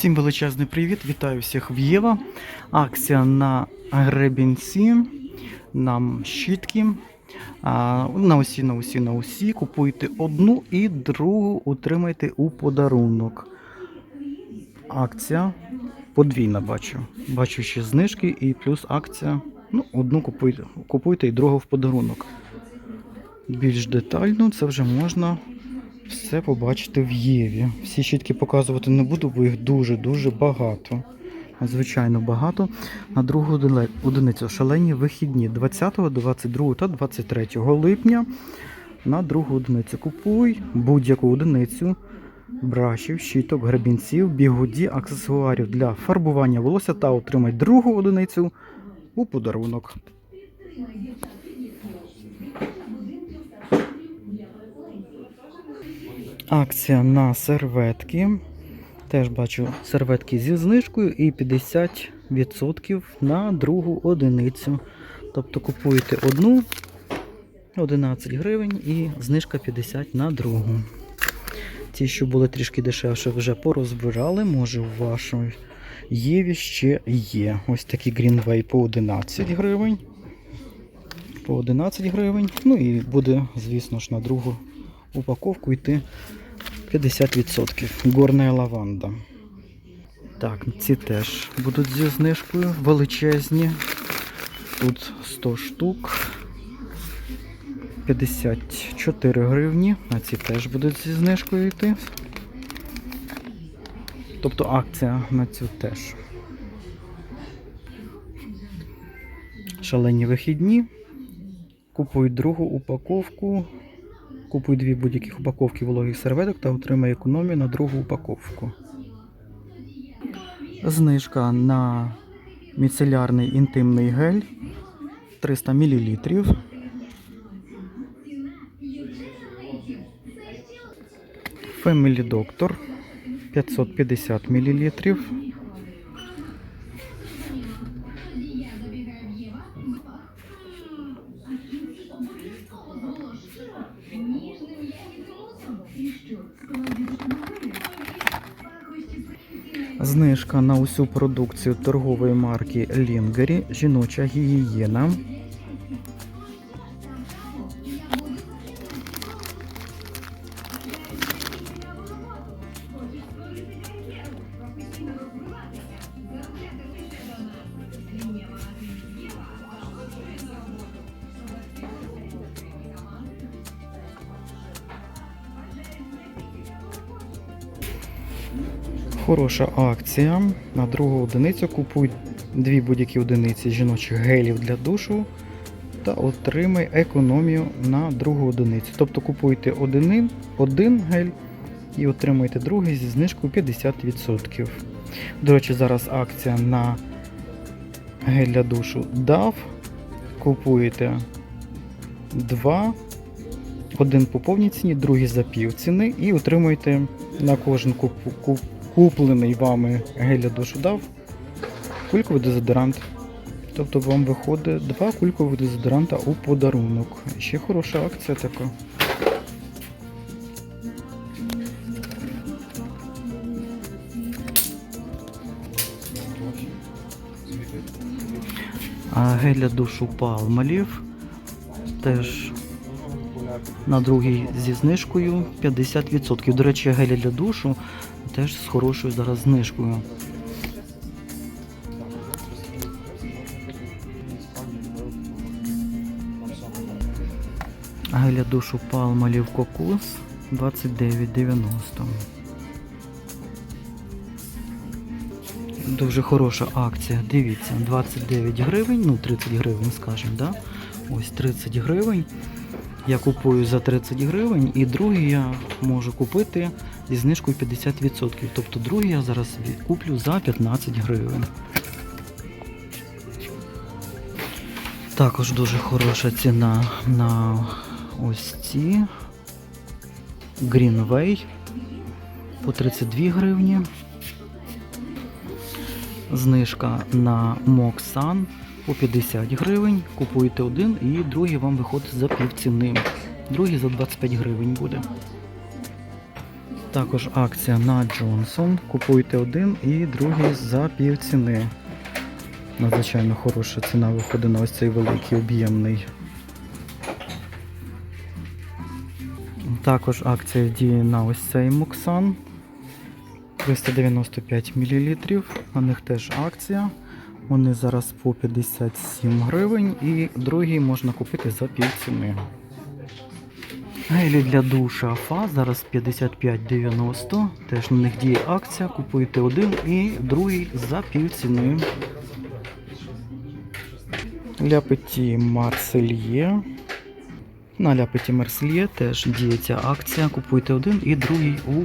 Всім величезний привіт! Вітаю всіх в Єва. Акція на гребінці, на щітки. На усі, на усі, на усі. Купуйте одну і другу отримайте у подарунок. Акція подвійна бачу. Бачу ще знижки і плюс акція. Ну, одну купуйте, купуйте і другу в подарунок. Більш детально це вже можна все побачите в Єві. Всі щітки показувати не буду, бо їх дуже-дуже багато. Надзвичайно багато. На другу одиницю шалені вихідні 20, 22 та 23 липня. На другу одиницю купуй будь-яку одиницю брашів, щіток, гребінців, бігуді, аксесуарів для фарбування волосся та отримай другу одиницю у подарунок. Акція на серветки. Теж бачу серветки зі знижкою і 50% на другу одиницю. Тобто купуєте одну 11 гривень і знижка 50 на другу. Ті, що були трішки дешевше, вже порозбирали. Може, у вашій Єві ще є. Ось такі Greenway по 11 гривень. По 11 гривень. Ну і буде, звісно ж, на другу упаковку йти 50%. Горна лаванда. Так, ці теж будуть зі знижкою величезні. Тут 100 штук. 54 гривні. А ці теж будуть зі знижкою йти. Тобто акція на цю теж. Шалені вихідні. Купуй другу упаковку. Купуй дві будь-яких упаковки вологих серветок та отримай економію на другу упаковку. Знижка на міцелярний інтимний гель 300 мл. Family Doctor 550 мл. Знижка на усю продукцію торгової марки Лінгері, жіноча гігієна. Хороша акція. На другу одиницю купуй дві будь-які одиниці жіночих гелів для душу та отримай економію на другу одиницю. Тобто купуйте один, один гель і отримуєте другий зі знижкою 50%. До речі, зараз акція на гель для душу DAV. Купуєте два, один по повній ціні, другий за пів ціни і отримуєте на кожен куп- куп- куплений вами гель для душу дав кульковий дезодорант. Тобто вам виходить два кулькових дезодоранта у подарунок. Ще хороша акція така. А гель для душу Palmolive теж на другий зі знижкою 50%. До речі, гелі для душу теж з хорошою зараз знижкою. Гель для душу Palmolive Кокос 29,90. Дуже хороша акція. Дивіться, 29 гривень, ну 30 гривень, скажімо, да? Ось 30 гривень. Я купую за 30 гривень, і другий я можу купити зі знижкою 50%. Тобто другий я зараз куплю за 15 гривень. Також дуже хороша ціна на ось ці Greenway по 32 гривні. Знижка на Moxan по 50 гривень. Купуєте один і другий вам виходить за півціни. Другий за 25 гривень буде. Також акція на Джонсон. Купуйте один і другий за пів ціни. Надзвичайно хороша ціна виходить на ось цей великий об'ємний. Також акція діє на ось цей Муксан. 395 мл. На них теж акція. Вони зараз по 57 гривень і другий можна купити за пів ціни. Гелі для душа Афа зараз 55,90. Теж на них діє акція. Купуєте один і другий за пів ціни. Ляпеті Марсельє. На ляпеті Марсельє теж діє ця акція. Купуйте один і другий у.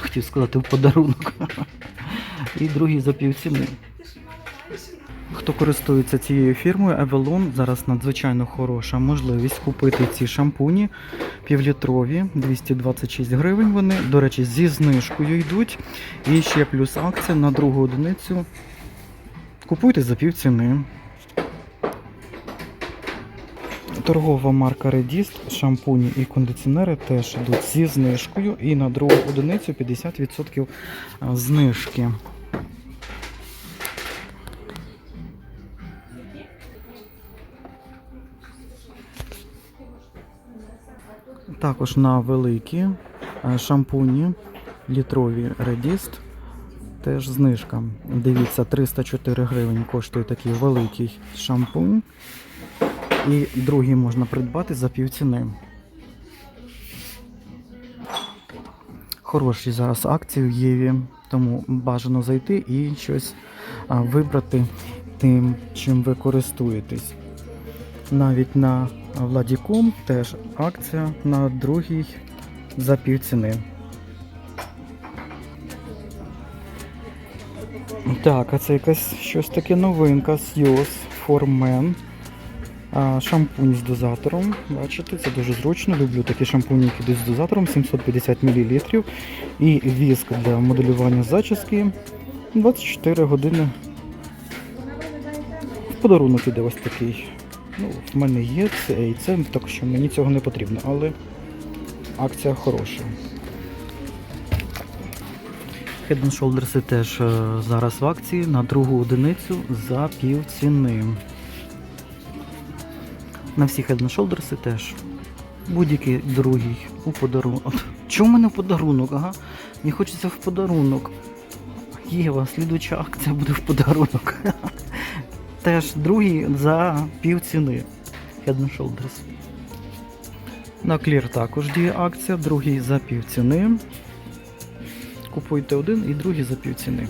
Хотів сказати, в подарунок. І другий за пів ціни. Хто користується цією фірмою Avalon, зараз надзвичайно хороша можливість купити ці шампуні півлітрові, 226 гривень вони. До речі, зі знижкою йдуть. І ще плюс акція на другу одиницю. Купуйте за пів ціни. Торгова марка Redist, шампуні і кондиціонери теж йдуть зі знижкою. І на другу одиницю 50% знижки. Також на великі е, шампуні літрові Redist. Теж знижка. Дивіться, 304 гривень коштує такий великий шампунь. І другий можна придбати за півціни. Хороші зараз акції в Єві, тому бажано зайти і щось вибрати тим, чим ви користуєтесь. Навіть на Владіком теж акція на другий за півціни. Так, а це якась щось таке новинка Men. А, Шампунь з дозатором. Бачите, це дуже зручно. Люблю такі шампуні, які йдуть з дозатором 750 мл. І віск для моделювання зачіски 24 години. В подарунок іде ось такий. Ну, в мене є це і це, так що мені цього не потрібно, але акція хороша. Head and Shoulders теж е, зараз в акції на другу одиницю за пів ціни. На всі Head and Shoulders теж. Будь-який другий у подарунок. Чому в мене в подарунок? Ага. Мені хочеться в подарунок. Єва, слідуча акція буде в подарунок. Теж другий за пів ціни. Head Shoulders. На Clear також діє акція, другий за пів ціни. Купуйте один і другий за пів ціни.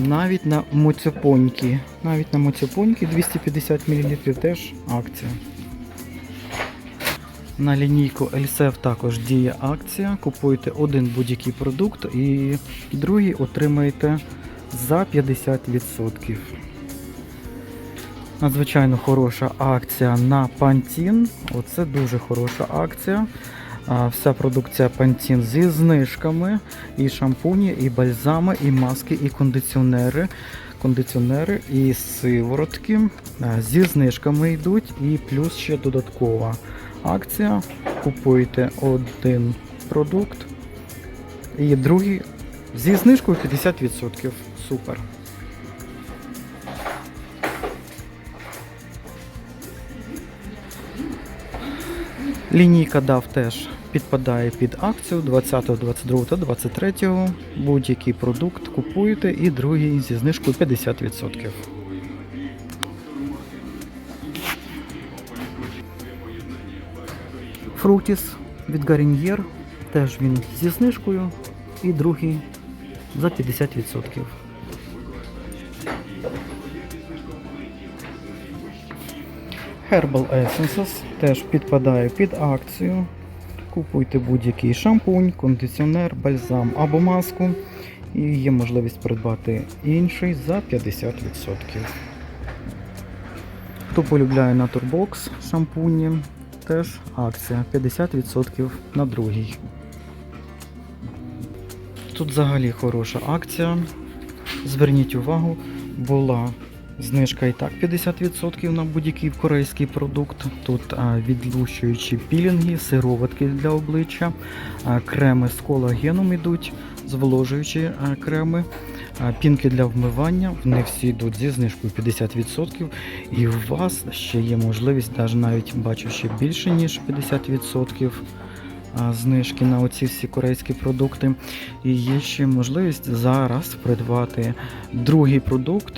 Навіть на моцепоньки. Навіть на моцепоньки 250 мл теж акція. На лінійку LSF також діє акція. Купуйте один будь-який продукт і другий отримаєте за 50%. Надзвичайно хороша акція на Pantene. Оце дуже хороша акція. Вся продукція Pantene зі знижками. І шампуні, і бальзами, і маски, і кондиціонери. Кондиціонери і сиворотки зі знижками йдуть. І плюс ще додаткова акція. Купуєте один продукт. І другий зі знижкою 50%. Супер. Лінійка DAV теж підпадає під акцію 20, 22 та 23. Будь-який продукт купуєте і другий зі знижкою 50%. Фрутіс від Garnier теж він зі знижкою і другий за 50%. Herbal Essences теж підпадає під акцію. Купуйте будь-який шампунь, кондиціонер, бальзам або маску. І є можливість придбати інший за 50%. Хто полюбляє Naturebox шампуні, теж акція 50% на другий. Тут взагалі хороша акція. Зверніть увагу, була Знижка і так 50% на будь-який корейський продукт. Тут відлущуючі пілінги, сироватки для обличчя, креми з колагеном йдуть, зволожуючі креми, пінки для вмивання. Вони всі йдуть зі знижкою 50%. І у вас ще є можливість, навіть бачу ще більше ніж 50% знижки на оці всі корейські продукти. І є ще можливість зараз придбати другий продукт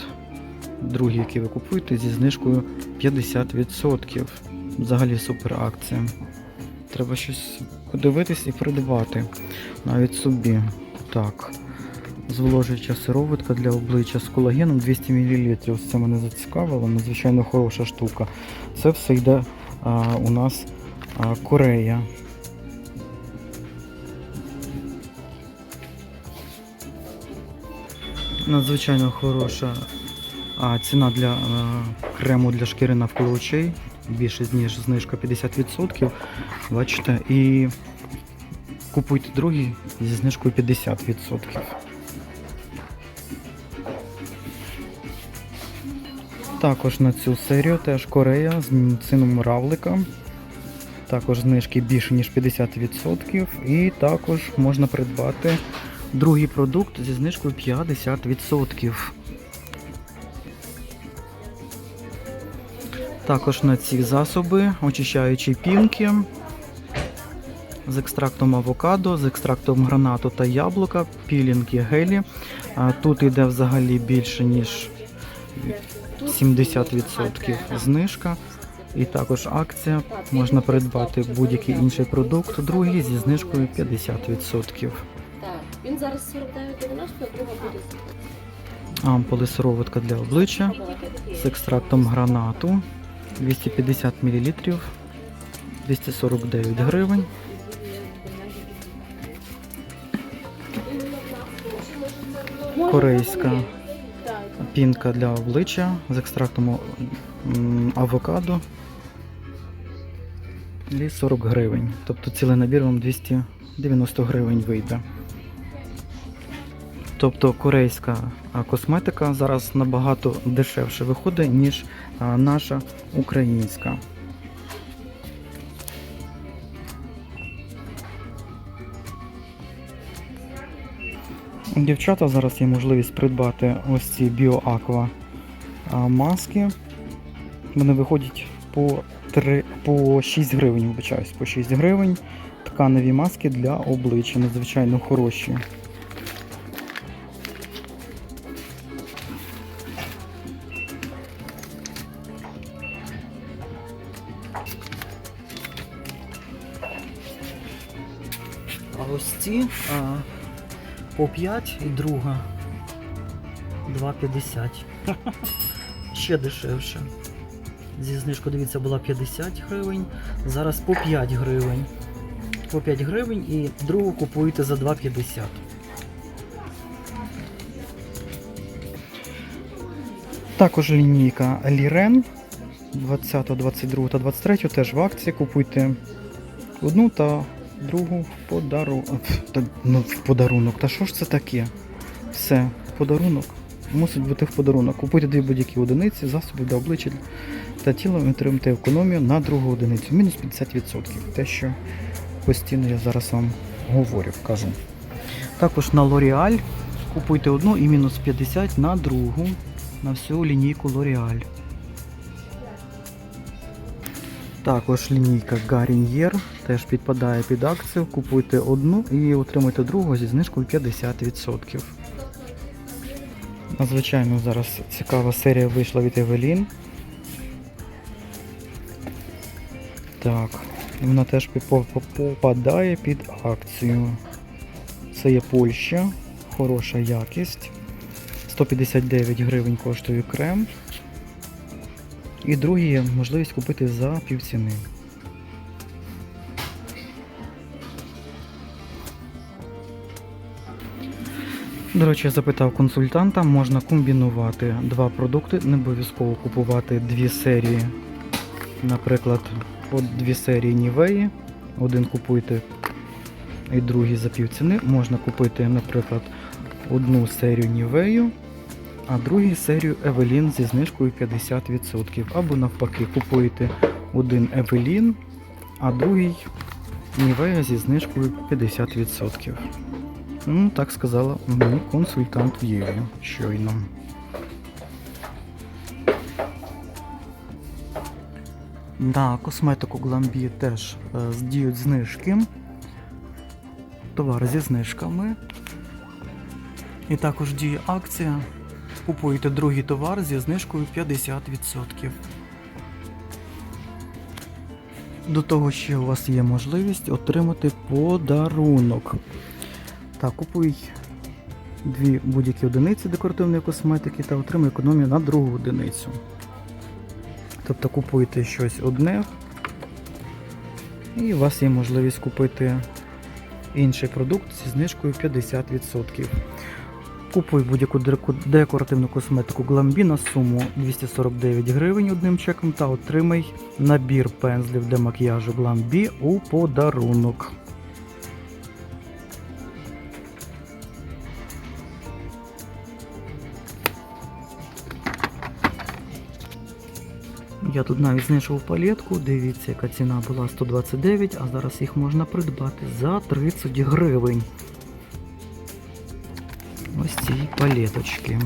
другий, який ви купуєте, зі знижкою 50%. Взагалі супер акція. Треба щось подивитись і придбати навіть собі. Так. Зволожуюча сироватка для обличчя з колагеном 200 мл. Це мене зацікавило, надзвичайно хороша штука. Це все йде а, у нас а, Корея. Надзвичайно хороша а ціна для е, крему для шкіри навколо очей більше ніж знижка 50%. Бачите, і купуйте другий зі знижкою 50%. Також на цю серію теж Корея з цином равлика. Також знижки більше ніж 50%. І також можна придбати другий продукт зі знижкою 50%. Також на ці засоби очищаючі пінки з екстрактом авокадо, з екстрактом гранату та яблука, пілінги гелі. Тут йде взагалі більше ніж 70% знижка. І також акція. Можна придбати будь-який інший продукт, другий зі знижкою 50%. Так, він зараз 49,90, а друга буде Ампули сироватка для обличчя з екстрактом гранату 250 мл 249 гривень. Корейська пінка для обличчя з екстрактом авокадо. І 40 гривень. Тобто цілий набір вам 290 гривень вийде. Тобто корейська косметика зараз набагато дешевше виходить, ніж наша українська. Дівчата зараз є можливість придбати ось ці BioAqua а, маски. Вони виходять по, 3, по 6 гривень, вибачаюсь, по 6 гривень. Тканеві маски для обличчя, надзвичайно хороші. А, по 5 і друга 2,50. Ще дешевше. Зі знижкою, дивіться, була 50 гривень, зараз по 5 гривень. По 5 гривень і другу купуєте за 2,50. Також лінійка Liren 20, 22 та 23 теж в акції. Купуйте одну та другу в подарунок. Та, ну, в подарунок. Та що ж це таке? Все, подарунок. Мусить бути в подарунок. Купуйте дві будь-які одиниці, засоби для обличчя та тіла і отримайте економію на другу одиницю. Мінус 50%. Те, що постійно я зараз вам говорю, кажу. Також на L'Oreal купуйте одну і мінус 50 на другу. На всю лінійку L'Oreal. Також лінійка Garnier теж підпадає під акцію. Купуйте одну і отримуйте другу зі знижкою 50%. Надзвичайно зараз цікава серія вийшла від Evelyn. Так, вона теж попадає під акцію. Це є Польща, хороша якість. 159 гривень коштує крем. І другий можливість купити за півціни. До речі, я запитав консультанта, можна комбінувати два продукти, не обов'язково купувати дві серії. Наприклад, дві серії Нівеї. Один купуйте і другий за півціни. Можна купити, наприклад, одну серію Нівею а другий серію Евелін зі знижкою 50%. Або навпаки, купуєте один Евелін, а другий Нівея зі знижкою 50%. Ну, так сказала мені консультант в Єві щойно. На косметику Glambi теж е, діють знижки. Товар зі знижками. І також діє акція. Купуєте другий товар зі знижкою 50%. До того ще у вас є можливість отримати подарунок. Так, купуй дві будь-які одиниці декоративної косметики та отримуй економію на другу одиницю. Тобто купуєте щось одне, і у вас є можливість купити інший продукт зі знижкою 50%. Купуй будь-яку декоративну косметику Glambi на суму 249 гривень одним чеком та отримай набір пензлів для макіяжу Glambi у подарунок. Я тут навіть знайшов палетку, дивіться, яка ціна була 129, а зараз їх можна придбати за 30 гривень. Палеточки.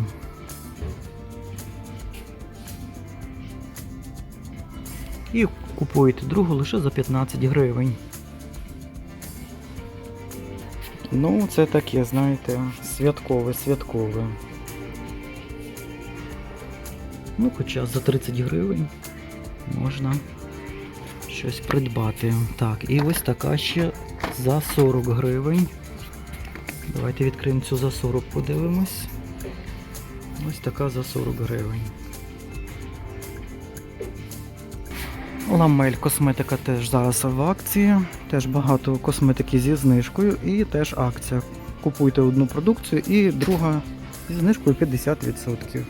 І купуєте другу лише за 15 гривень. Ну, це таке, знаєте, святкове, святкове. Ну, хоча за 30 гривень можна щось придбати. Так, і ось така ще за 40 гривень. Давайте відкриємо цю за 40, подивимось. Ось така за 40 гривень. Ламель косметика теж зараз в акції. Теж багато косметики зі знижкою і теж акція. Купуйте одну продукцію і друга зі знижкою 50%.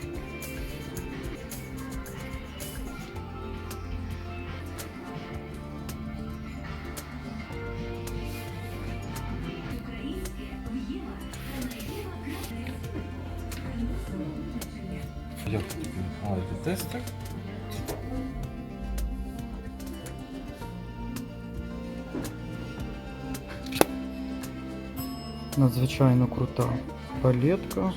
Тестер? Надзвичайно крута палетка.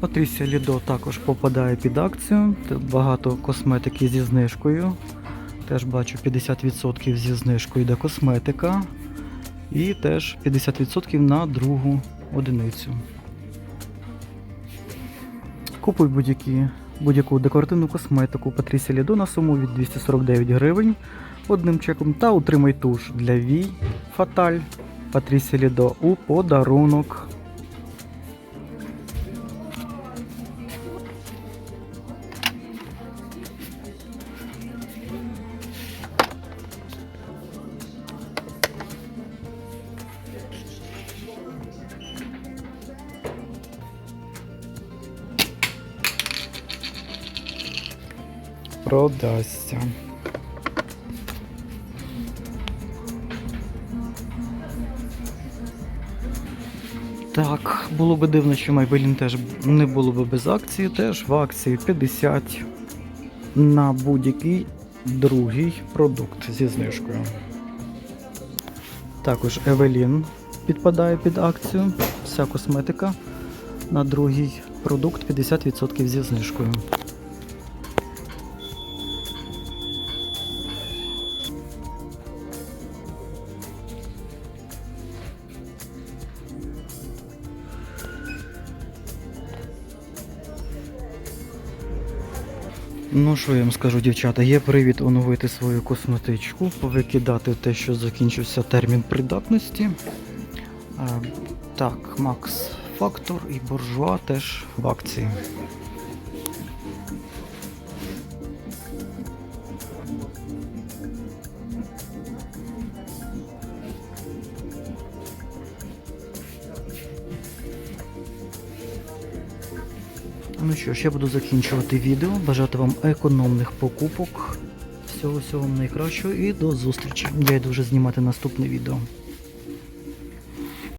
Патрісія Лідо також попадає під акцію. Багато косметики зі знижкою. Теж бачу 50% зі знижкою йде косметика. І теж 50% на другу одиницю. Купуй будь-яку декоративну косметику Патрісі Лідо на суму від 249 гривень одним чеком та отримай туш для Вій Фаталь Патрісі Лідо у подарунок. Продасться. Так, було би дивно, що Maybelline теж не було би без акції, теж в акції 50 на будь-який другий продукт зі знижкою. Також Evelyn підпадає під акцію. Вся косметика на другий продукт 50% зі знижкою. Ну, що я вам скажу, дівчата, є привід оновити свою косметичку, повикидати те, що закінчився термін придатності. Так, Макс Фактор і Буржуа теж в акції. Ну що ж, я буду закінчувати відео. Бажати вам економних покупок. Всього всього вам найкращого і до зустрічі. Я йду вже знімати наступне відео.